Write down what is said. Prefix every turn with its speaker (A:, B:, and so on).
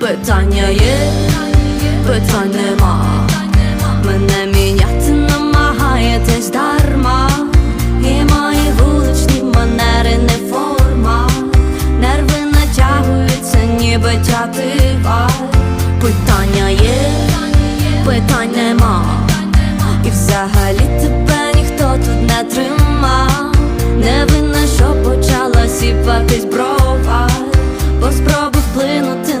A: Питання є, питань нема. Мене міняти намагаєтесь дарма. І мої вуличні манери не форма. Нерви натягуються, ніби тятива. Питання є, питань нема. І взагалі тебе